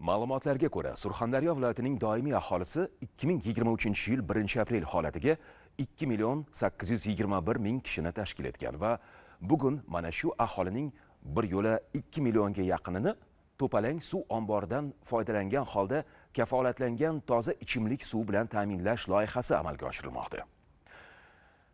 Ma'lumotlarga ko'ra, Surxondaryo viloyatining doimiy aholisi 2023 yil 1 aprel holatiga 2 million 821 ming kishini tashkil etgan va bugun mana shu aholining bir yo'la 2 millionga yaqinini to'palang suv omboridan foydalangan holda kafolatlangan toza ichimlik suv bilan ta'minlash loyihasi amalga oshirilmoqda.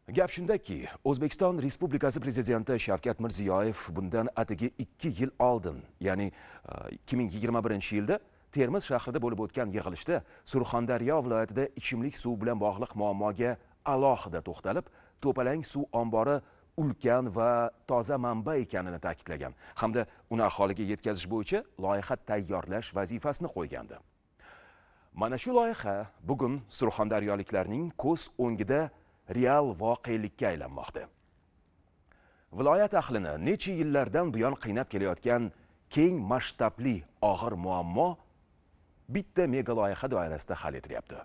Gap shundaki, O'zbekiston Respublikasi prezidenti Shavkat Mirziyoyev bundan atigi 2 yil oldin, ya'ni e, 2021 yilda Termiz shahrida bo'lib o'tgan yig'ilishda Surxondaryo viloyatida ichimlik suv bilan bog'liq muammoga alohida to'xtalib, to'palang suv ombori ulkan va toza manba ekanini ta'kidlagan hamda uni aholiga yetkazish bo'yicha loyiha tayyorlash vazifasini qo'ygandi. Mana shu loyiha bugun surxondaryoliklarning ko'z o'ngida real voqelikka aylanmoqda. Viloyat ahlini necha yillardan buyon qiynab kelayotgan keng masshtabli og'ir muammo bitta mega loyiha doirasida hal etilyapti.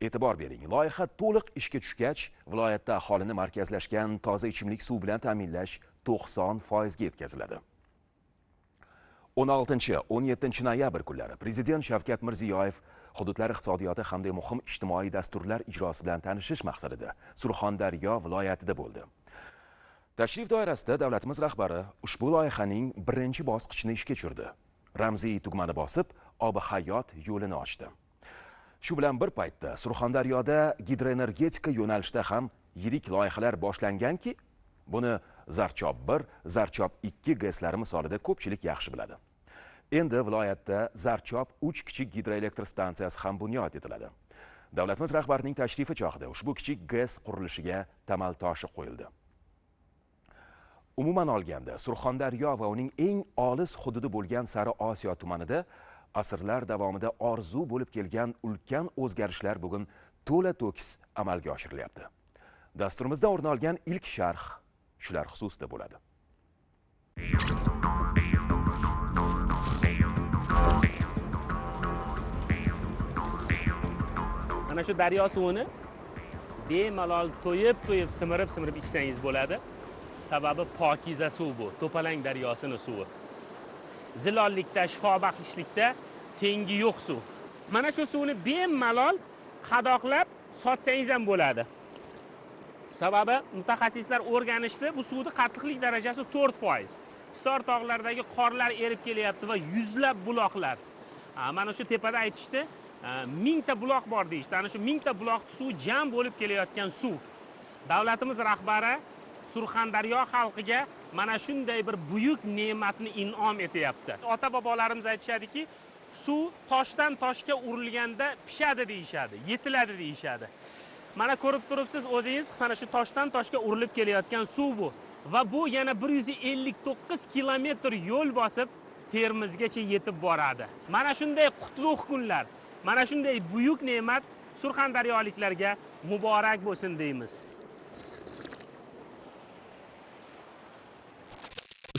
E'tibor bering, loyiha to'liq ishga tushgach, viloyatda aholini markazlashgan toza ichimlik suv bilan ta'minlash 90 foizga yetkaziladi. 16-17 noyabr kunlari Prezident Shavkat Mirziyoyev hududlar iqtisodiyoti hamda muhim ijtimoiy dasturlar ijrosi bilan tanishish maqsadida Surxondaryo viloyatida bo'ldi. Tashrif doirasida davlatimiz rahbari ushbu loyihaning birinchi bosqichini ishga tushirdi. Ramziy tugmani bosib, obi hayot yo'lini ochdi. Shu bilan bir paytda Surxondaryoda gidroenergetika yo'nalishida ham yirik loyihalar boshlanganki, buni zarchob 1, zarchob 2 GESlari misolida ko'pchilik yaxshi biladi. Endi viloyatda Zarchob 3 kichik gidroelektr stansiyasi ham bunyod etiladi. Davlatimiz rahbarining tashrifi chog'ida ushbu kichik GES qurilishiga tamal toshi qo'yildi. Umuman olganda, Surxondaryo va uning eng olis hududi bo'lgan Sari Osiyo tumanida asrlar davomida orzu bo'lib kelgan ulkan o'zgarishlar bugun to'la to'kis amalga oshirilyapti. Dasturimizda o'rin olgan ilk sharh shular xususida bo'ladi. Mana shu daryo suvini bemalol to'yib-to'yib simirib-simirib ichsangiz bo'ladi. Sababi pokiza suv bu, To'palang daryosini suvi. Zilollikda, shifobaxshlikda tengi yo'q suv. Mana shu suvni bemalol qadoqlab sotsangiz ham bo'ladi. Sababi mutaxassislar o'rganishdi, bu suvning qattiqlik darajasi 4%. Hisor tog'laridagi qorlar erib kelyapti va yuzlab buloqlar. Mana shu tepada aytishdi, Э, mingta buloq bor deyishdi. Ana shu mingta buloqni suv jam bo'lib kelayotgan suv. Davlatimiz rahbari Surxondaryo xalqiga mana shunday bir buyuk ne'matni in'om etyapti. Ota bobolarimiz aytishadiki, suv toshdan toshga urilganda pishadi deyishadi, yetiladi deyishadi. Mana ko'rib turibsiz o'zingiz, mana shu toshdan toshga urilib kelayotgan suv bu. Va bu yana 159 kilometr yo'l bosib Termizgacha yetib boradi. Mana shunday qutlug' kunlar, mana shunday buyuk ne'mat surxondaryoliklarga muborak bo'lsin deymiz.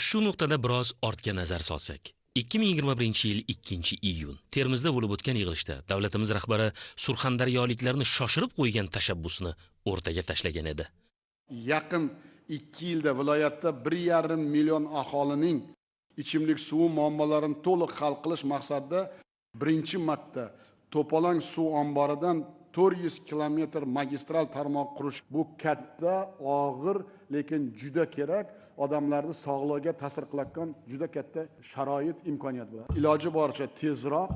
Shu nuqtada biroz ortga nazar solsak, 2021 yil 2 iyun Termizda bo'lib o'tgan yig'ilishda davlatimiz rahbari surxondaryoliklarni shoshirib qo'ygan tashabbusni o'rtaga tashlagan edi. Yaqin 2 yilda viloyatda 1,5 million aholining ichimlik suvi muammolarini to'liq hal qilish maqsadida birinchi marta to'polang suv omboridan 400 kilometr magistral tarmoq qurish bu katta, og'ir, lekin juda kerak. Odamlarni sog'lig'iga ta'sir qilayotgan juda katta sharoit imkoniyat bo'ladi. Iloji boricha tezroq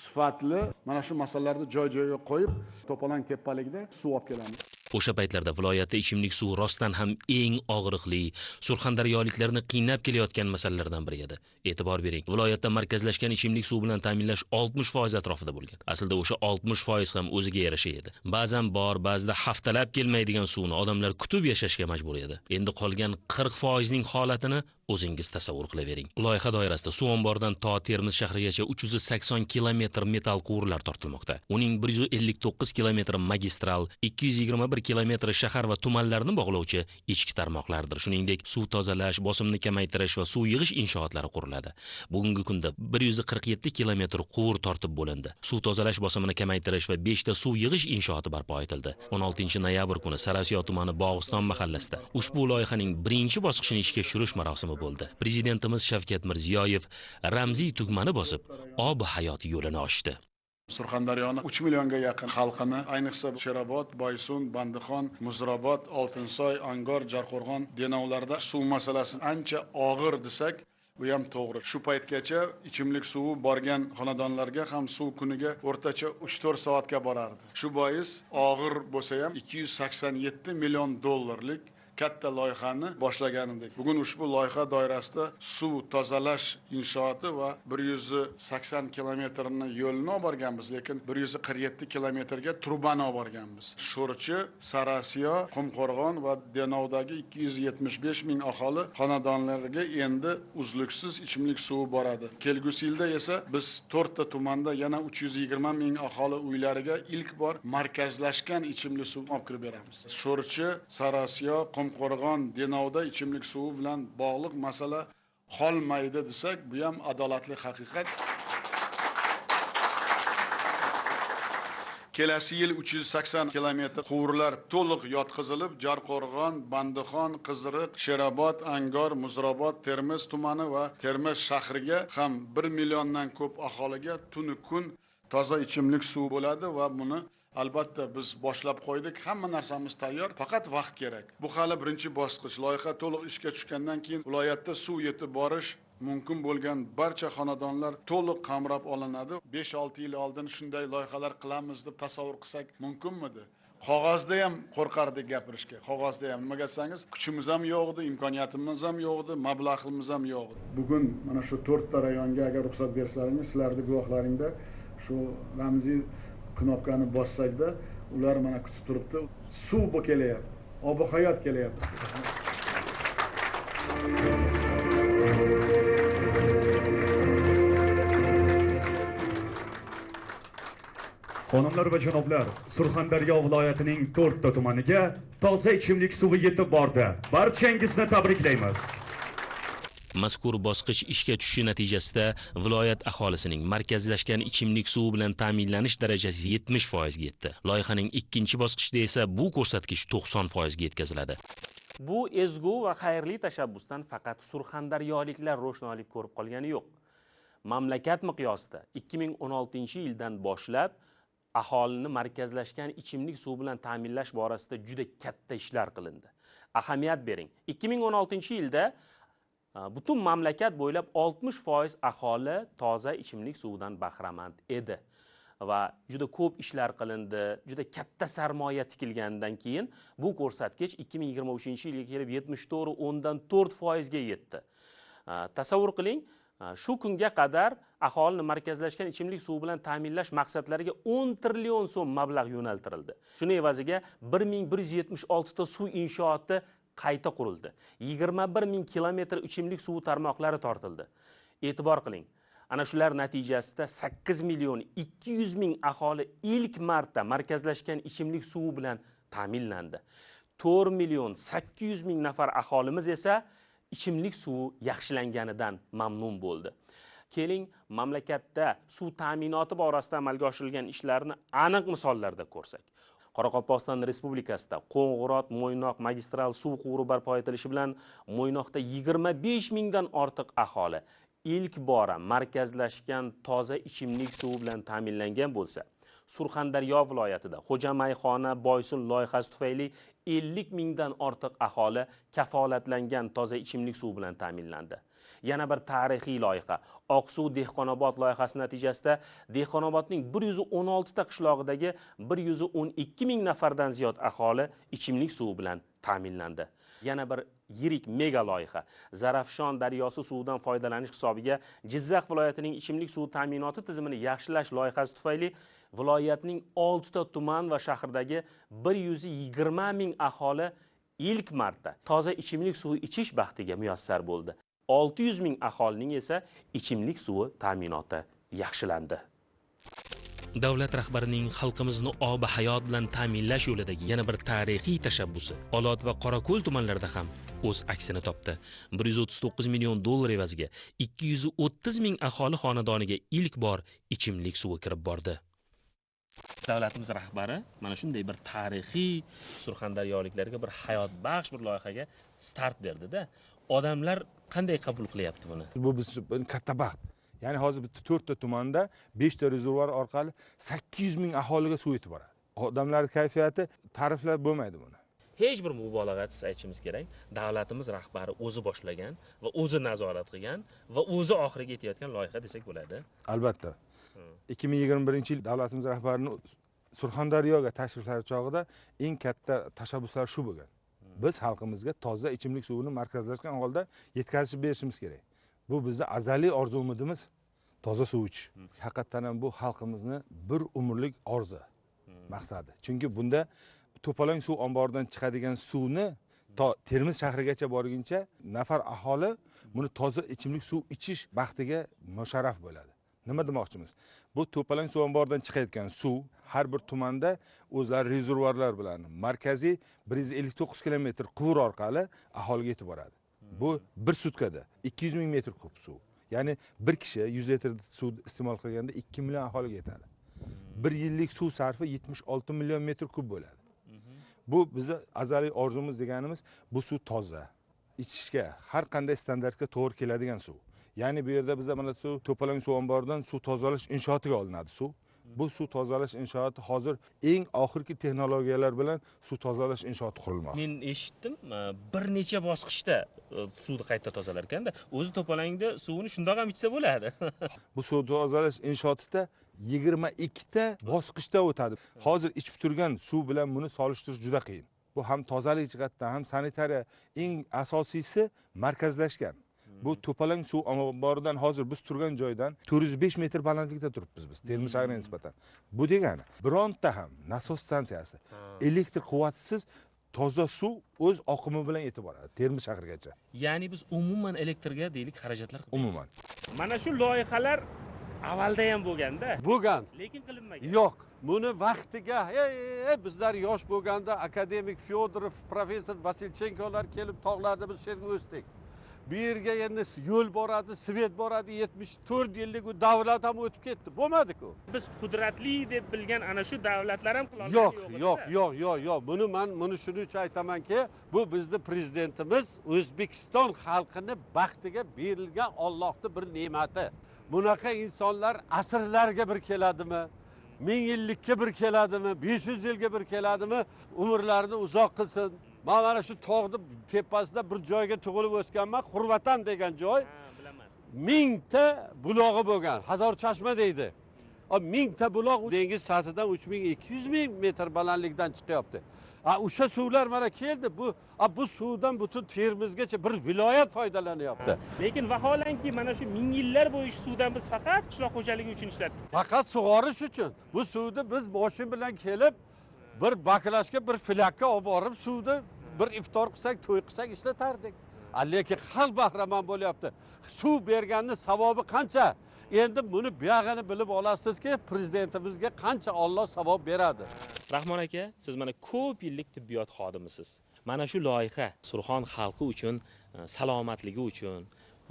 sifatli mana shu masalalarni joy joyiga qo'yib to'polang tepaligida suv olib kelamiz. O'sha paytlarda viloyatda ichimlik suvi rostdan ham eng og'riqli surxondaryoliklarni qiynab kelayotgan masalalardan biri edi. E'tibor bering viloyatda markazlashgan ichimlik suvi bilan ta'minlash 60 foiz atrofida bo'lgan. Aslida o'sha 60 foiz ham o'ziga yarasha edi. Ba'zan bor ba'zida haftalab kelmaydigan suvni odamlar kutib yashashga majbur edi. Endi qolgan 40 foizning holatini o'zingiz tasavvur qilavering. Loyiha doirasida suv omboridan to termiz shahrigacha 380 kilometr metall quvurlar tortilmoqda. Uning 159 kilometri magistral 221 kilometri shahar va tumanlarni bog'lovchi ichki tarmoqlardir. Shuningdek suv tozalash bosimni kamaytirish va suv yig'ish inshootlari quriladi. Bugungi kunda 147 kilometr quvur tortib bo'lindi. Suv tozalash bosimini kamaytirish va 5 ta suv yig'ish inshooti barpo etildi. 16 noyabr kuni sarasiyo tumani bog'iston mahallasida ushbu loyihaning birinchi bosqichini ishga tushirish marosimi bo'ldi. Prezidentimiz shavkat mirziyoyev ramziy tugmani bosib ob hayot yo'lini ochdi. Surxondaryoni uch millionga yaqin xalqini ayniqsa sherobod boysun bandixon muzrabot oltinsoy angor jarqo'rg'on denovlarda suv masalasi ancha og'ir desak bu ham to'g'ri. Shu paytgacha ichimlik suvi borgan xonadonlarga ham suv kuniga o'rtacha uch to'rt soatga borardi. Shu bois og'ir bo'lsa ham ikki yuz sakson yetti million dollarlik katta loyihani boshlagan edik bugun ushbu loyiha doirasida suv tozalash inshooti va bir yuz sakson kilometrni yo'lni olib borganmiz lekin bir yuz qirq yetti kilometrga turbani olib borganmiz sho'rchi sarasiyo qumqo'rg'on va denovdagi ikki yuz yetmish besh ming aholi xonadonlariga endi uzluksiz ichimlik suvi boradi. Kelgusi yilda esa biz to'rtta tumanda yana uch yuz yigirma ming aholi uylariga ilk bor markazlashgan ichimlik suv olib kirib beramiz. Sho'rchi sarasiyo qumqo'rg'on denovda ichimlik suvi bilan bog'liq masala qolmaydi desak bu ham adolatli haqiqat. Kelasi yil uch yuz sakson kilometr quvurlar to'liq yotqizilib jarqo'rg'on bandixon qiziriq sherobod angor muzrobod termiz tumani va termiz shahriga ham bir milliondan ko'p aholiga tunu kun toza ichimlik suvi bo'ladi va buni albatta biz boshlab qo'ydik. Hamma narsamiz tayyor faqat vaqt kerak. Bu hali birinchi bosqich. Loyiha to'liq ishga tushgandan keyin viloyatda suv yetib borish mumkin bo'lgan barcha xonadonlar to'liq qamrab olinadi. Besh olti yil oldin shunday loyihalar qilamiz deb tasavvur qilsak mumkinmidi? Qog'ozda ham qo'rqardik gapirishga. Qog'ozda ham nimaga desangiz kuchimiz ham yo'q edi imkoniyatimiz ham yo'q edi mablag'imiz ham yo'q edi bugun mana shu to'rtta rayonga agar ruxsat bersalaringiz sizlarni guvohlaringda shu ramziy knopkani bossakda ular mana kutib turibdi suv bu kelyapti ob hayot kelyapti Xonimlar va janoblar, Surxondaryo viloyatining 4 ta tumaniga toza ichimlik suvi yetib bordi. Barchangizni tabriklaymiz. Mazkur bosqich ishga tushishi natijasida viloyat aholisining markazlashgan ichimlik suvi bilan ta'minlanish darajasi 70 foizga yetdi. Loyihaning ikkinchi bosqichida esa bu ko'rsatkich 90 foizga yetkaziladi. Bu ezgu va xayrli tashabbusdan faqat surxondaryoliklar ro'shnolik ko'rib qolgani yo'q. Mamlakat miqyosida 2016 yildan boshlab aholini markazlashgan ichimlik suvi bilan ta'minlash borasida juda katta ishlar qilindi. Ahamiyat bering 2016 yilda Э, butun mamlakat bo'ylab 60 foiz aholi toza ichimlik suvidan bahramand edi va juda ko'p ishlar qilindi juda katta sarmoya tikilganidan keyin bu ko'rsatkich 2023 yilga kelib 74 o'ndan 4 foizga yetdi. Э, tasavvur qiling э, shu kunga qadar aholini markazlashgan ichimlik suvi bilan ta'minlash maqsadlariga 10 trillion so'm mablag' yo'naltirildi. Shuni evaziga 1176 ta suv inshooti qayta qurildi. 21 ming kilometr ichimlik suvi tarmoqlari tortildi. E'tibor qiling ana shular natijasida 8 million 200 ming aholi ilk marta markazlashgan ichimlik suvi bilan ta'minlandi. 4 million 800 ming nafar aholimiz esa ichimlik suvi yaxshilanganidan mamnun bo'ldi. Keling mamlakatda suv ta'minoti borasida amalga oshirilgan ishlarni aniq misollarda ko'rsak. Qoraqalpog'iston respublikasida qo'ng'irot mo'ynoq magistral suv quvuri barpo etilishi bilan mo'ynoqda 25 mingdan ortiq aholi ilk bora markazlashgan toza ichimlik suvi bilan ta'minlangan bo'lsa surxondaryo viloyatida xo'jamayxona boysun loyihasi tufayli 50 mingdan ortiq aholi kafolatlangan toza ichimlik suvi bilan ta'minlandi. Yana bir tarixiy loyiha. Oqsuv dehqonobod loyihasi natijasida dehqonobodning 116 ta qishlog'idagi 112 ming nafardan ziyod aholi ichimlik suvi bilan ta'minlandi. Yana bir yirik mega loyiha. Zarafshon daryosi suvidan foydalanish hisobiga jizzax viloyatining ichimlik suvi ta'minoti tizimini yaxshilash loyihasi tufayli viloyatning 6 ta tuman va shahrdagi 120 ming aholi ilk marta toza ichimlik suvi ichish baxtiga muyassar bo'ldi. 600 ming aholining esa ichimlik suvi ta'minoti yaxshilandi. Davlat rahbarining xalqimizni obi hayot bilan ta'minlash yo'lidagi yana bir tarixiy tashabbusi olot va qorako'l tumanlarida ham o'z aksini topdi. 139 million dollar evaziga 230 ming aholi xonadoniga ilk bor ichimlik suvi kirib bordi. Davlatimiz rahbari mana shunday bir tarixiy surxondaryoliklarga bir hayot baxsh bir loyihaga start berdida odamlar qanday qabul qilyapti buni? Bu biz uchun katta baxt. Ya'ni hozir bitta to'rtta tumanda beshta rezervuar orqali sakkiz yuz ming aholiga suv yetib boradi. Odamlarni kayfiyati ta'riflab bo'lmaydi buni. Hech bir mubolag'asiz aytishimiz kerak. Davlatimiz rahbari o'zi boshlagan va o'zi nazorat qilgan va o'zi oxiriga yetayotgan loyiha desak bo'ladi. Albatta. Ikki ming yigirma birinchi yil davlatimiz rahbarini surxondaryoga tashriflari chog'ida eng katta tashabbuslari shu bo'lgan biz xalqimizga toza ichimlik suvini markazlashgan holda yetkazib berishimiz kerak. Bu bizni azaliy orzu umidimiz toza suv ichish. Haqiqatdan ham bu xalqimizni bir umrlik orzu maqsadi. Chunki bunda to'palang suv omboridan chiqadigan suvni to termiz shahrigacha borguncha nafar aholi buni toza ichimlik suv ichish baxtiga musharraf bo'ladi. Nima demoqchimiz? Bu to'palang suv omboridan chiqayotgan suv har bir tumanda o'zlari rezervuarlar bilan markaziy bir yuz ellik to'qqiz kilometr quvur orqali aholiga yetib boradi. Bu bir sutkada ikki yuz ming metr kub suv. Ya'ni bir kishi yuz litr suv iste'mol qilganda ikki million aholiga yetadi. Bir yillik suv sarfi yetmish olti million metr kub bo'ladi. Bu bizni azaliy orzumuz deganimiz bu suv toza ichishga har qanday standartga to'g'ri keladigan suv. Ya'ni bu yerda biza mana suv to'palang suv omboridan suv tozalash inshootiga olinadi suv bu suv tozalash inshooti hozir eng oxirgi texnologiyalar bilan suv tozalash inshooti qurilmoqda men eshitdim e, bir necha bosqichda e, suvni qayta tozalar ekanda o'zi to'polangda suvini shundoq ham ichsa bo'ladi. Bu suv tozalash inshootida yigirma ikkita bosqichda o'tadi. Hozir ichib turgan suv bilan buni solishtirish juda qiyin. Bu ham tozalik jihatdan ham sanitariya eng asosiysi markazlashgan bu to'palang suv omboridan hozir biz turgan joydan to'rt yuz besh metr balandlikda turibmiz biz. Termiz shahriga nisbatan. Bu degani bironta ham nasos stansiyasi elektr quvvatisiz toza suv o'z oqimi bilan yetib boradi termiz shahrigacha. Ya'ni biz umuman elektrga deylik xarajatlar qilmaymiz. umuman. Mana shu loyihalar avvalda ham bo'lganda. Bo'lgan. Lekin qilinmagan. Yo'q. Buni vaqtiga ey, bizlar yosh bo'lganda akademik fyodorov professor vasilchenkolar kelib tog'larda biz shu yerga o'sdik bu yerga endi yo'l boradi svet boradi yetmish to'rt yillik u davlat ham o'tib ketdi. Bo'lmadiku biz qudratli deb bilgan ana shu davlatlar ham qilolmadi yo'q yo'q yo'q yo'q yo'q buni man buni shuning uchun aytamanki bu bizni prezidentimiz o'zbekiston xalqini baxtiga berilgan ollohni bir ne'mati. Bunaqa insonlar asrlarga bir keladimi? Ming yillikka bir keladimi? Besh yuz yilga bir keladimi? Umrlarini uzoq qilsin man mana shu tog'ni tepasida bir joyga tug'ilib o'sganman qurvatan degan joy bilaman. mingta bulog'i bo'lgan hazor chashma deydi. Mingta buloq dengiz sathidan uch ming ikki yuz ming metr balandlikdan chiqyapti. A o'sha suvlar mana keldi bu a bu suvdan butun termizgacha bir viloyat foydalanyapti. Lekin vaholanki mana shu ming yillar bo'yi suvdan biz faqat qishloq xo'jaligi uchun ishlatdik. Faqat sug'orish uchun. Bu suvni biz moshin bilan kelib bir baklashga bir filakka olib borib suvni bir iftor qilsak to'y qilsak ishlatardik. Lekin xalq bahramand bo'lyapti. Suv berganni savobi qancha? Endi buni buyog'ini bilib olasizki prezidentimizga qancha olloh savob beradi? Rahmon aka siz mana ko'p yillik tibbiyot xodimisiz. Mana shu loyiha surxon xalqi uchun e, salomatligi uchun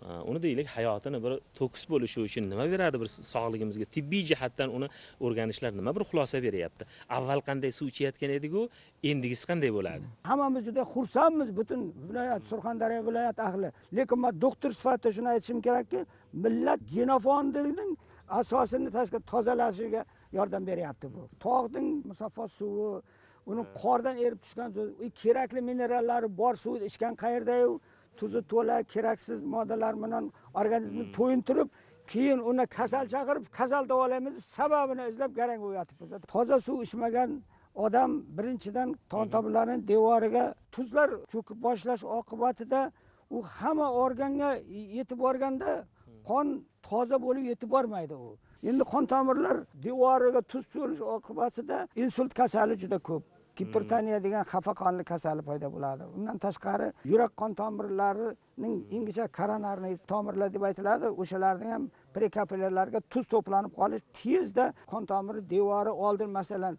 uni deylik hayotini bir to'kis bo'lishi uchun nima beradi bir sog'ligimizga? Tibbiy jihatdan uni o'rganishlar nima bir xulosa beryapti? Avval qanday suv ichayotgan ediku endigisi qanday bo'ladi hammamiz juda xursandmiz. Butun viloyat surxondaryo viloyat ahli. Lekin man doktor sifatida shuni aytishim kerakki millat genofondining asosini tashkil tozalashiga yordam beryapti bu. Tog'ning musaffo suvi uni qordan erib tushgan kerakli minerallari bor suvni ichgan qayerdayu tuzi to'la keraksiz moddalar bilan organizmni to'yintirib keyin uni kasal chaqirib kasal davolaymiz sababini izlab garang yotibmiz toza suv ichmagan odam birinchidan ton tomirlarni devoriga tuzlar cho'kib boshlash oqibatida u hamma organga yetib borganda qon toza bo'lib yetib bormaydi u. Endi qon tomirlar devoriga tuz to'lish oqibatida insult kasali juda ko'p gipertoniya degan xafa qonli kasali paydo bo'ladi. Undan tashqari yurak qon tomirlarining ingichka koronarniy tomirlar deb aytiladi. O'shalarning ham prekapillyarlarga tuz to'planib qolish tezda qon tomiri devori oldin masalan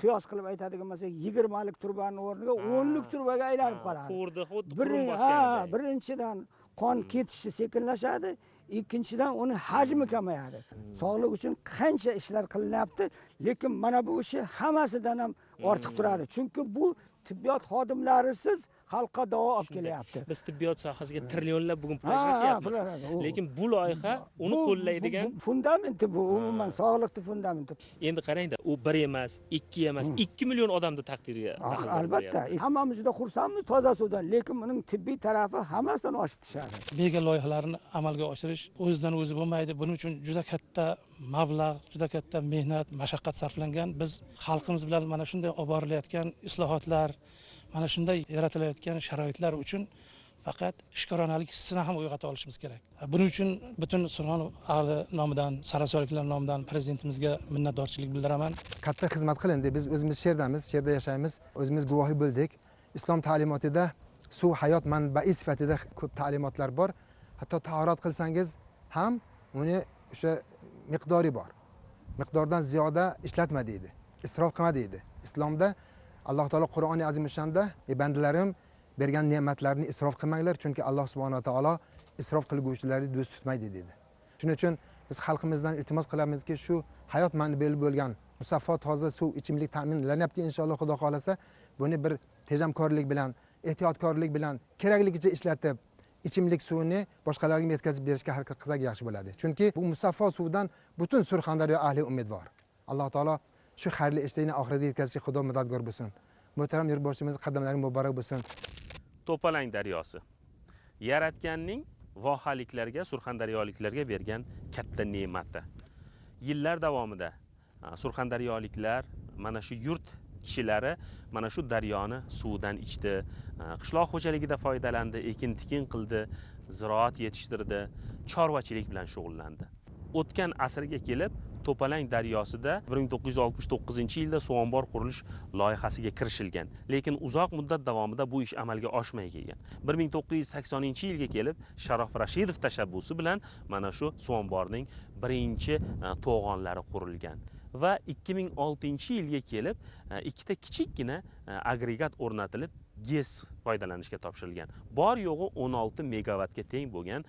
qiyos qilib aytadigan bo'lsak yigirmalik turbani o'rniga o'nlik turbaga aylanib qoladi. xuddi bosganday birinchidan qon ketishi sekinlashadi ikkinchidan uni hajmi kamayadi. Sog'liq uchun qancha ishlar qilinyapti lekin mana bu ishi hammasidan ham ortiq turadi. Chunki bu tibbiyot xodimlarisiz xalqqa davo olib kelyapti. Biz tibbiyot sohasiga trillionlab bugun pul ajratyapmiz lekin bu loyiha uni qo'llaydigan fundamenti bu umuman sog'liqni fundamenti. Endi qarangda u bir emas ikki emas ikki million odamni taqdiriga Ah, albatta. qilyapti. hammamiz juda xursandmiz toza suvdan lekin buning tibbiy tarafi hammasidan oshib tushadi. Mega loyihalarni amalga oshirish o'zidan o'zi bo'lmaydi. Buning uchun juda katta mablag' juda katta mehnat mashaqqat sarflangan biz xalqimiz bilan mana shunday olib borilayotgan islohotlar mana shunday yaratilayotgan sharoitlar uchun faqat shukronalik hissini ham uyg'ota olishimiz kerak. Buning uchun butun surxon ahli nomidan sariosiyoliklar nomidan prezidentimizga minnatdorchilik bildiraman. Katta xizmat qilindi biz o'zimiz sherdamiz sherda yashaymiz. O'zimiz guvohi bo'ldik. Islom ta'limotida suv hayot manbai sifatida ko'p ta'limotlar bor. Hatto tahorat qilsangiz ham uni o'sha miqdori bor. Miqdordan ziyoda ishlatma deydi isrof qilma deydi. Islomda alloh taolo qur'oni azimushanda ey bandalarim bergan ne'matlarni isrof qilmanglar chunki alloh subhanaa taolo isrof qilguvchilarni do'st tutmaydi dedi. Shuning uchun biz xalqimizdan iltimos qilamizki shu hayot manbai bo'lgan musaffo toza suv ichimlik ta'minlanyapti inshaalloh xudo xohlasa. Buni bir tejamkorlik bilan ehtiyotkorlik bilan kerakligicha ishlatib ichimlik suvini boshqalarga yetkazib berishga harakat qilsak yaxshi bo'ladi. Chunki bu musaffo suvdan butun surxondaryo ahli umidvor alloh taolo shu xayrli ishlarni oxiriga yetkazishga xudo madadkor bo'lsin. Muhtaram yurtboshimiz qadamlari muborak bo'lsin. To'palang daryosi. Yaratganning vohaliklarga surxondaryoliklarga bergan katta ne'mati. Yillar davomida surxondaryoliklar mana shu yurt kishilari mana shu daryoni suvidan ichdi qishloq xo'jaligida foydalandi ekin tikin qildi ziroat yetishtirdi chorvachilik bilan shug'ullandi. O'tgan asrga kelib to'palang daryosida 1969 yilda suv ombor qurilish loyihasiga kirishilgan. Lekin uzoq muddat davomida bu ish amalga oshmay kelgan. 1980 yilga kelib sharof rashidov tashabbusi bilan mana shu suv omborning birinchi e, to'g'onlari qurilgan. Va 2006 yilga kelib e, ikkita kichikkina e, agregat o'rnatilib gez foydalanishga topshirilgan. Bor yo'g'i 16 megavatga teng bo'lgan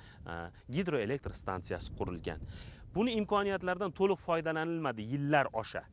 gidroelektr stansiyasi qurilgan. Buni imkoniyatlardan to'liq foydalanilmadi yillar osha.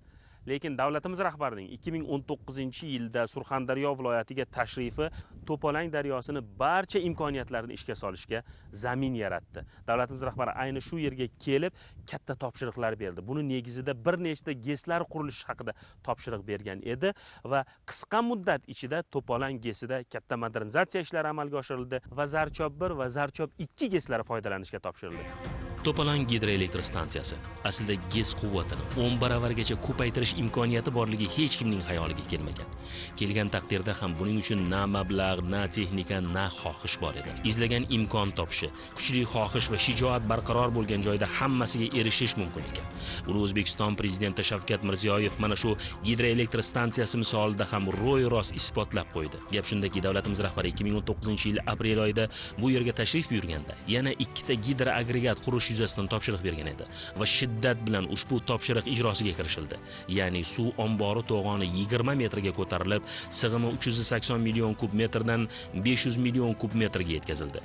Lekin davlatimiz rahbarining 2019 yilda surxondaryo viloyatiga tashrifi to'polang daryosini barcha imkoniyatlarini ishga solishga zamin yaratdi. Davlatimiz rahbari ayni shu yerga kelib katta topshiriqlar berdi. Buni negizida bir nechta geslar qurilishi haqida topshiriq bergan edi va qisqa muddat ichida to'polang gesida katta modernizatsiya ishlari amalga oshirildi va zarchob bir va zarchob ikki geslari foydalanishga topshirildi. To'palang gidroelektr stansiyasi. Aslida gez quvvatini 10 baravargacha ko'paytirish imkoniyati borligi hech kimning xayoliga kelmagan. Kelgan taqdirda ham buning uchun na mablag' na texnika na xohish bor edi. Izlagan imkon topishi kuchli xohish va shijoat barqaror bo'lgan joyda hammasiga erishish mumkin ekan. Buni o'zbekiston prezidenti shavkat mirziyoyev mana shu gidroelektr stansiyasi misolida ham ro'y rost isbotlab qo'ydi. Gap shundaki davlatimiz rahbari 2019 yil aprel oyida bu yerga tashrif buyurganda yana ikkita gidroagregat qurish yuzasidan topshiriq bergan edi va shiddat bilan ushbu topshiriq ijrosiga kirishildi. Ya'ni suv ombori to'g'oni 20 metrga ko'tarilib sig'imi 380 million kub metrdan 500 million kub metrga yetkazildi.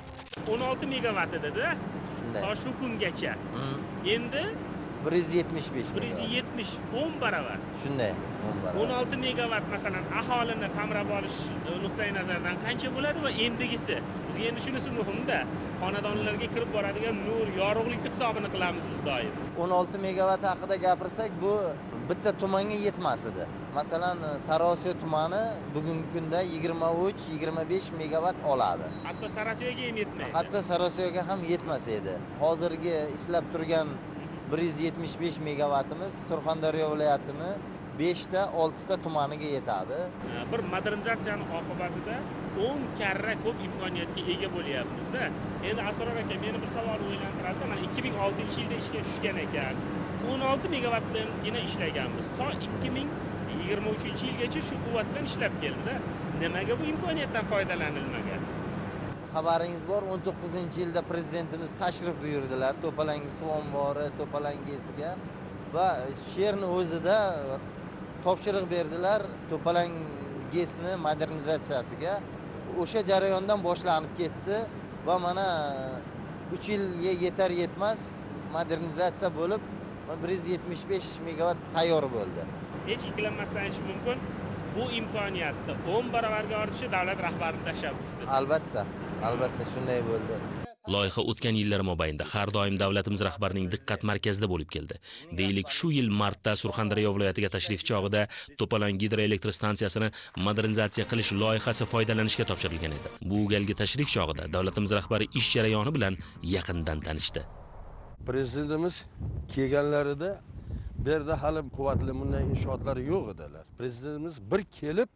16 megavat edida shu kungacha. Endi bir yuz yetmish besh 170 10 baravar. Shunday o'n barobar. 16 megavat masalan aholini qamrab olish e, nuqtai nazaridan qancha bo'ladi va endigisi? Bizga endi shunisi muhimda xonadonlarga kirib boradigan nur yorug'likni hisobini qilamiz biz doim. O'n olti megavat haqida gapirsak bu bitta tumanga yetmas edi. Masalan sariosiyo tumani bugungi kunda yigirma uch yigirma besh megavat oladi. Hatto sarosiyoga ham yetmaydi. Hatto sariosiyoga ham yetmas edi. Hozirgi ishlab turgan bir yuz yetmish besh megavatimiz surxondaryo viloyatini beshta oltita tumaniga yetadi. Bir modernizatsiyani oqibatida 10 karra ko'p imkoniyatga ega bo'lyapmizda. Endi asror aka meni bir savol o'ylantiradi mana 2006 yilda ishga tushgan ekan. 16 megavat bilangina ishlaganmiz. To 2023 yilgacha shu quvvat bilan ishlab keldida. Nimaga bu imkoniyatdan foydalanilmagan? Xabaringiz bor. O'n to'qqizinchi yilda prezidentimiz tashrif buyurdilar. To'palang suv ombori to'palang gesiga va sherni o'zida topshiriq berdilar to'palang gesni modernizatsiyasiga. O'sha jarayondan boshlanib ketdi va mana uch yilga yetar yetmas modernizatsiya bo'lib bir yuz yetmish besh megavat tayyor bo'ldi. Hech ikkilanmasdan aytish mumkin bu imkoniyatni 10 barobarga ortishi davlat rahbarining tashabbusi. Albatta albatta shunday bo'ldi. Loyiha o'tgan yillar mobaynida har doim davlatimiz rahbarining diqqat markazida bo'lib keldi. Deylik shu yil martda surxondaryo viloyatiga tashrif chog'ida to'palang gidroelektr stansiyasini modernizatsiya qilish loyihasi foydalanishga topshirilgan edi. Bu galgi tashrif chog'ida davlatimiz rahbari ish jarayoni bilan yaqindan tanishdi. Prezidentimiz kelganlarida bu yerda hali quvvatli bunday inshootlar yo'q edilar prezidentimiz bir kelib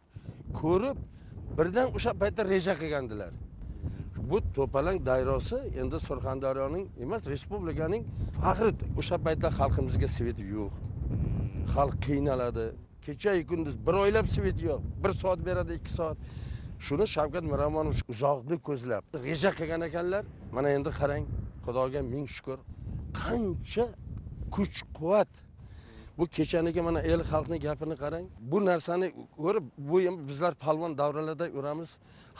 ko'rib birdan o'sha paytda reja qilgandilar bu to'palang daryosi endi surxondaryoning emas respublikaning faxri o'sha paytda xalqimizga svet yo'q. Xalq qiynaladi. Kechayu kunduz bir oylab svet yo'q. Bir soat beradi ikki soat. Shuni shavkat miromonovich uzoqni ko'zlab reja qilgan ekanlar mana endi qarang xudoga ming shukur qancha kuch quvvat bu kechaniki mana el xalqni gapini qarang. Bu narsani ko'rib bu bizlar palvon davralarda yuramiz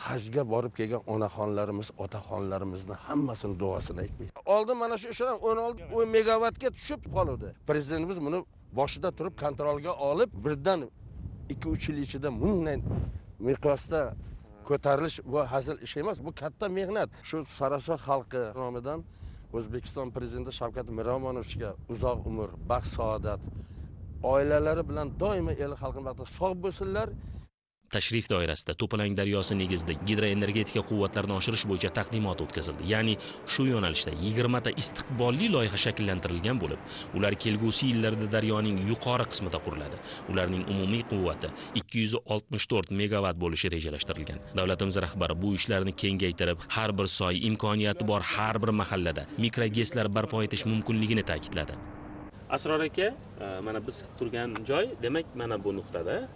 hajga borib kelgan onaxonlarimiz otaxonlarimizni hammasini duosini aytmaydi. Oldin mana shu ishlar o'n olti o'n megavatga tushib qoluvdi. Prezidentimiz buni boshida turib kontrolga olib birdan ikki uch yil ichida bunday miqyosda ko'tarilish bu hazil ish emas bu katta mehnat. Shu sarasoy xalqi nomidan o'zbekiston prezidenti shavkat miromonovichga uzoq umr baxt saodat oilalari bilan doimo el xalqini sog' bo'lsinlar. Tashrif doirasida to'palang daryosi negizida gidroenergetika quvvatlarini oshirish bo'yicha taqdimot o'tkazildi. Ya'ni shu yo'nalishda 20 ta istiqbolli loyiha shakllantirilgan bo'lib ular kelgusi yillarda daryoning yuqori qismida quriladi. Ularning umumiy quvvati 264 megavat bo'lishi rejalashtirilgan. Davlatimiz rahbari bu ishlarni kengaytirib har bir soy imkoniyati bor har bir mahallada mikrogeslar barpo etish mumkinligini ta'kidladi. Asror aka e, mana biz turgan joy demak mana bu nuqtada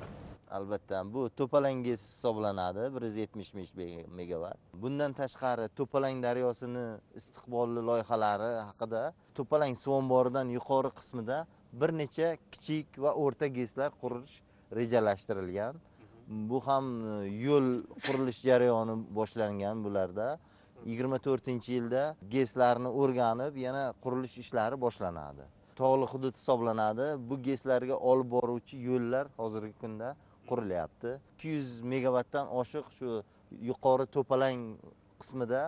albatta bu to'palangiz hisoblanadi bir yuz yetmish besh megavat bundan tashqari to'palang daryosini istiqbolli loyihalari haqida to'palang suv omboridan yuqori qismida bir necha kichik va o'rta geslar qurish rejalashtirilgan. Bu ham e, yo'l qurilish jarayoni boshlangan bularda. Yigirma to'rtinchi yilda geslarni o'rganib yana qurilish ishlari boshlanadi. Tog'li hudud hisoblanadi. Bu geslarga olib boruvchi yo'llar hozirgi kunda qurilyapti. ikki yuz megavatdan oshiq shu yuqori to'palang qismida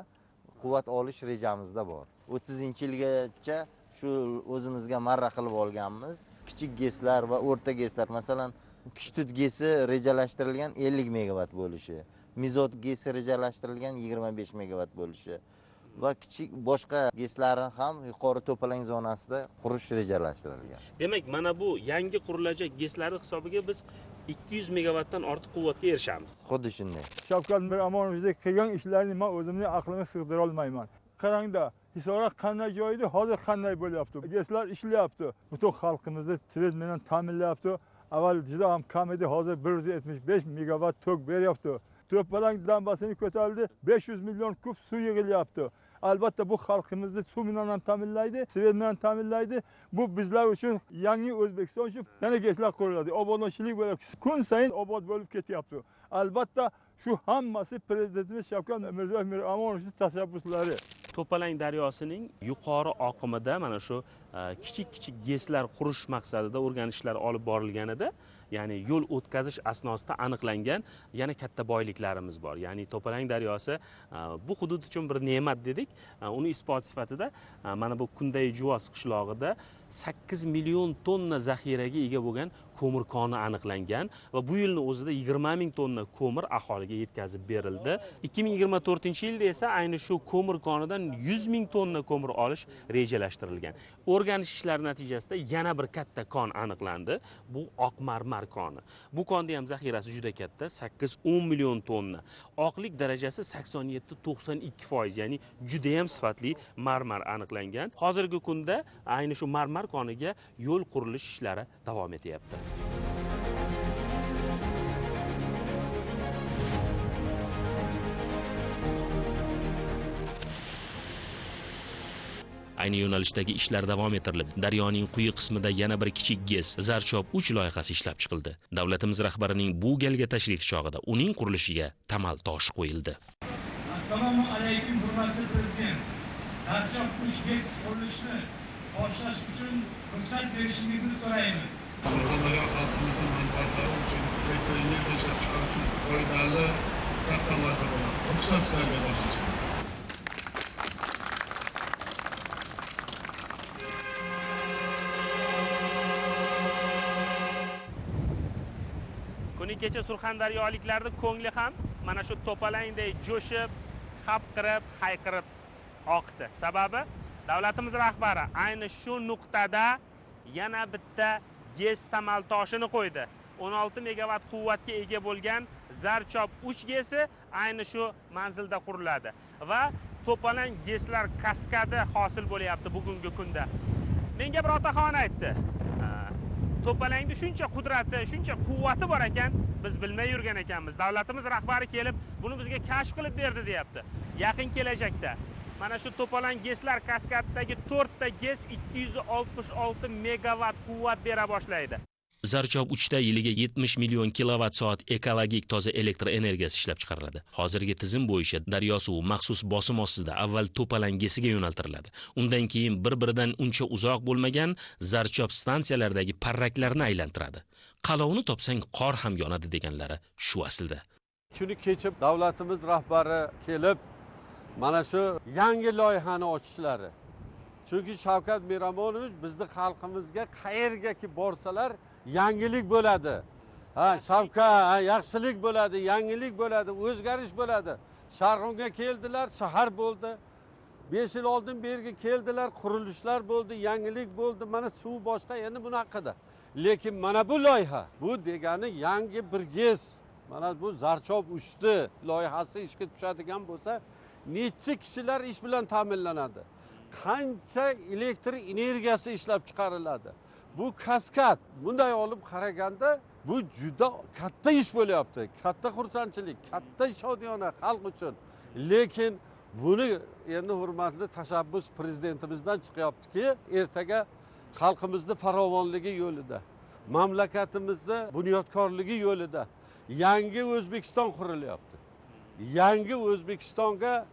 quvvat olish rejamizda bor. o'ttizinchi yilgacha shu o'zimizga marra qilib olganmiz. kichik geslar va o'rta geslar masalan kishtut gesi rejalashtirilgan ellik megavat bo'lishi mizot gesi rejalashtirilgan yigirma besh megavat bo'lishi va kichik boshqa geslarni ham yuqori to'palang zonasida qurish rejalashtirilgan. Demak mana bu yangi qurilajak geslarni hisobiga biz 200 megavatdan ortiq quvvatga erishamiz. Xuddi shunday. Shavkat miromonovichni qilgan ishlarini man o'zimning aqlimga sig'dira olmayman qarangda hisorat qanday joy edi hozir qanday bo'lyapti? Geslar ishlayapti. Butun xalqimizni svet bilan ta'minlayapti. Avval juda ham kam edi hozir bir yuz yetmish besh megavat tok beryapti. To'palang dambasini ko'tarildi besh yuz million kub suv yig'ilyapti albatta bu xalqimizni suv bilan ham ta'minlaydi svet bilan ta'minlaydi. Bu bizlar uchun yangi o'zbekiston uchun yana geslar quriladi. Obodonchilik bo'ladi kun sayin obod bo'lib ketyapti. Albatta shu hammasi prezidentimiz shavkat mirziyoyev miromonovichni tashabbuslari. To'palang daryosining yuqori oqimida mana shu e, kichik kichik geslar qurish maqsadida o'rganishlar olib borilganida ya'ni yo'l o'tkazish asnosida aniqlangan yana katta boyliklarimiz bor. Ya'ni to'palang daryosi bu hudud uchun bir ne'mat dedik. Uni isbot sifatida mana bu kunday juvoz qishlog'ida sakkiz million tonna zaxiraga ega bo'lgan ko'mir koni aniqlangan va bu yilni o'zida yigirma ming tonna ko'mir aholiga yetkazib berildi. ikki ming yigirma to'rtinchi yilda esa ayni shu ko'mir konidan yuz ming tonna ko'mir olish rejalashtirilgan. O'rganish ishlari natijasida yana bir katta kon aniqlandi bu oq marmar koni. Bu konni ham zaxirasi juda katta sakkiz o'n million tonna. Oqlik darajasi sakson yetti to'qson ikki foiz ya'ni judayam sifatli marmar aniqlangan. Hozirgi kunda ayni shu marmar koniga yo'l qurilish ishlari davom etyapti. Ayni yo'nalishdagi ishlar davom ettirilib daryoning quyi qismida yana bir kichik gez zarchop uch loyihasi ishlab chiqildi. Davlatimiz rahbarining bu galgi tashrifi chog'ida uning qurilishiga tamal toshi qo'yildi. Assalomu alaykum hurmatli prezident. Zarchop uch gez qurilishini boshlash uchun ruxsat berishingizni so'raymiz surxondaryo xalqimizni manfaatlari uchun elektr energiya ishlab chiqarish uchun foydali katta loyiha bo'ladi ruxsat sizlarga boshlashga kuni kecha surxondaryoliklarni ko'ngli ham mana shu to'palangdek jo'shib hapqirib hayqirib oqdi. Sababi davlatimiz rahbari ayni shu nuqtada yana bitta gez tamal toshini qo'ydi 16 megavat quvvatga ega bo'lgan zarchop 3 gesi ayni shu manzilda quriladi va to'palang geslar kaskadi hosil bo'lyapti bugungi kunda. Menga bir otaxon aytdi. To'palangni shuncha qudrati shuncha quvvati bor ekan biz bilmay yurgan ekanmiz. Davlatimiz rahbari kelib buni bizga kashf qilib berdi deyapti. Yaqin kelajakda mana shu to'palang geslar kaskadidagi to'rtta ges 266 megavat quvvat bera boshlaydi. Zarchop 3 ta yiliga 70 million kilovat soat ekologik toza elektr energiyasi ishlab chiqariladi. Hozirgi tizim bo'yicha daryo suvi maxsus bosim ostida avval to'palangesiga yo'naltiriladi. Undan keyin bir biridan uncha uzoq bo'lmagan zarchop stansiyalaridagi parraklarni aylantiradi. Qalovni topsang qor ham yonadi deganlari shu aslida. Kuni kecha davlatimiz rahbari kelib mana shu yangi loyihani ochishlari chunki shavkat miromonovich bizni xalqimizga qayergaki borsalar yangilik bo'ladi. Ha shavkat ha, yaxshilik bo'ladi yangilik bo'ladi o'zgarish bo'ladi. Sharg'unga keldilar shahar bo'ldi. Besh yil oldin bu yerga keldilar qurilishlar bo'ldi yangilik bo'ldi. Mana suv boshqa endi bunaqada. Lekin mana bu loyiha bu degani yangi bir gez mana bu zarchob uchdi. Loyihasi ishga tushadigan bo'lsa necha kishilar ish bilan ta'minlanadi. Qancha elektr energiyasi ishlab chiqariladi. Bu kaskad bunday olib qaraganda bu juda katta ish bo'lyapti. Katta xursandchilik katta shodiyona xalq uchun. Lekin buni endi hurmatli tashabbus prezidentimizdan chiqyaptiki ertaga xalqimizni farovonligi yo'lida mamlakatimizni bunyodkorligi yo'lida yangi o'zbekiston qurilyapti. Yangi o'zbekistonga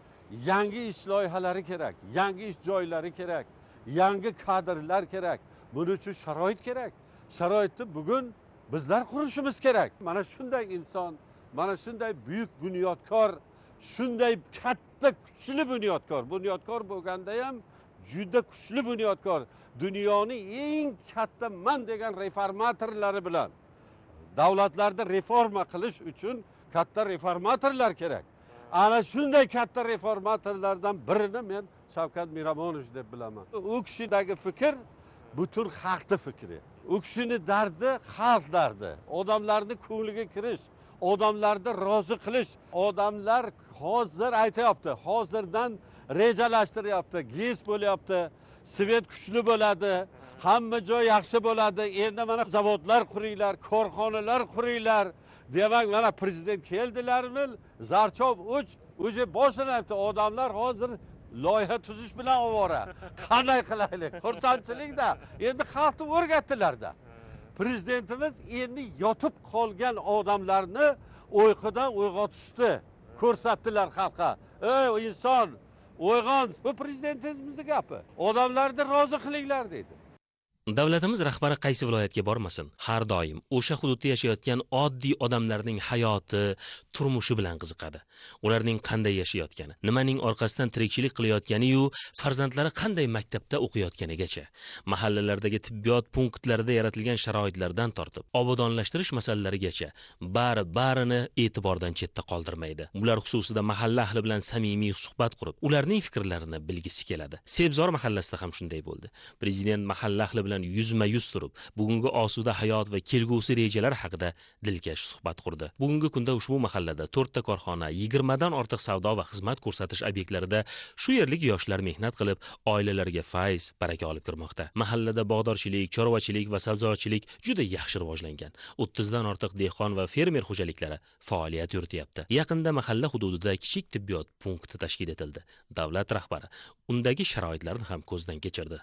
yangi ish loyihalari kerak yangi ish joylari kerak yangi kadrlar kerak buning uchun sharoit kerak. Sharoitni bugun bizlar qurishimiz kerak. Mana shunday inson mana shunday buyuk bunyodkor shunday katta kuchli bunyodkor. Bunyodkor bo'lganda ham juda kuchli bunyodkor. Dunyoni eng katta man degan reformatorlari bilan davlatlarda reforma qilish uchun katta reformatorlar kerak. Ana shunday katta reformatorlardan birini men shavkat miromonovich deb bilaman. U kishidagi fikr butun xalqni fikri. U kishini dardi xalq dardi. Odamlarni ko'ngliga kirish odamlarni rozi qilish. Odamlar hozir aytyapti hozirdan rejalashtiryapti gez bo'lyapti svet kuchli bo'ladi hamma joy yaxshi bo'ladi. Endi mana zavodlar quringlar korxonalar quringlar. Demak mana prezident keldilarmi zarchob uch уже boshlanyapti odamlar hozir loyiha tuzish bilan ovora. Qanday qilaylik? Xursandchilikda endi xalqni o'rgatdilarda prezidentimiz endi yotib qolgan odamlarni uyqudan uyg'otishdi ko'rsatdilar xalqqa. Ey inson uyg'on bu prezidentimizni gapi. Odamlarni rozi qilinglar deydi. Davlatimiz rahbari qaysi viloyatga bormasin? Har doim o'sha hududda yashayotgan oddiy odamlarning hayoti turmushi bilan qiziqadi. Ularning qanday yashayotgani nimaning orqasidan tirikchilik qilayotganiyu farzandlari qanday maktabda o'qiyotganigacha mahallalardagi tibbiyot punktlarida yaratilgan sharoitlardan tortib obodonlashtirish masalalarigacha bari barini e'tibordan chetda qoldirmaydi. Ular xususida mahalla ahli bilan samimiy suhbat qurib ularning fikrlarini bilgisi keladi. Sebzor mahallasida ham shunday bo'ldi. Prezident mahalla ahli bilan yuzma yuz turib bugungi osuda hayot va kelgusi rejalar haqida dilkash suhbat qurdi. Bugungi kunda ushbu mahallada to'rtta korxona yigirmadan ortiq savdo va xizmat ko'rsatish obyektlarida shu yerlik yoshlar mehnat qilib oilalarga fayz baraka olib kirmoqda. Mahallada bog'dorchilik chorvachilik va sabzavotchilik juda yaxshi rivojlangan. O'ttizdan ortiq dehqon va fermer xo'jaliklari faoliyat yurityapti. Yaqinda mahalla hududida kichik tibbiyot punkti tashkil etildi. Davlat rahbari undagi sharoitlarni ham ko'zdan kechirdi.